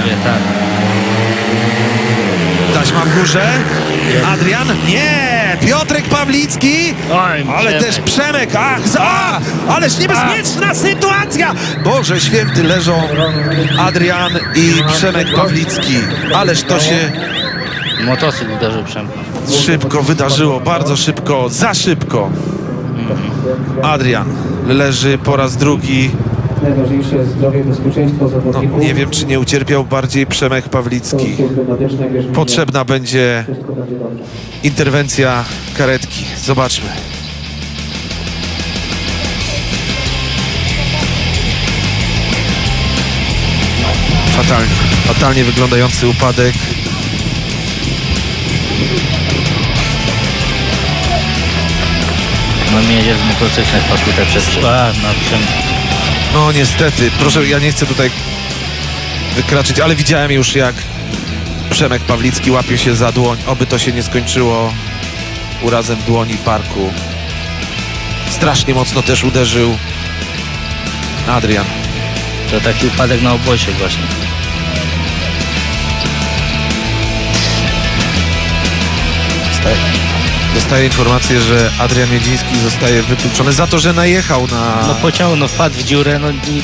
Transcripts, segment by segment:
połowie, tak. Taśma w górze. Adrian? Nie! Piotrek Pawlicki! Oj, Ale Przemek. też Przemek, ach, za, a, ależ niebezpieczna sytuacja! Boże święty, leżą Adrian i Przemek Pawlicki. Ależ to się Motocykl uderzył Przemka. szybko wydarzyło, bardzo szybko, za szybko. Adrian leży po raz drugi. Najważniejsze zdrowie, bezpieczeństwo No, nie wiem, czy nie ucierpiał bardziej Przemek Pawlicki. Potrzebna będzie interwencja karetki. Zobaczmy. Fatalnie. Fatalnie wyglądający upadek. No mi jedzie z motocyklem po tutaj przez A, no Przemka. No niestety, proszę, ja nie chcę tutaj wykraczyć, ale widziałem już jak Przemek Pawlicki łapie się za dłoń. Oby to się nie skończyło urazem dłoni parku. Strasznie mocno też uderzył Adrian. To taki upadek na obozie właśnie. Dostaję informację, że Adrian Miedziński zostaje wykluczony za to, że najechał na... No pociągnął, no wpadł w dziurę, no i...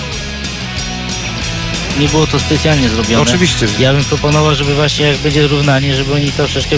Nie było to specjalnie zrobione. No oczywiście, Ja bym proponował, żeby właśnie jak będzie równanie, żeby oni troszeczkę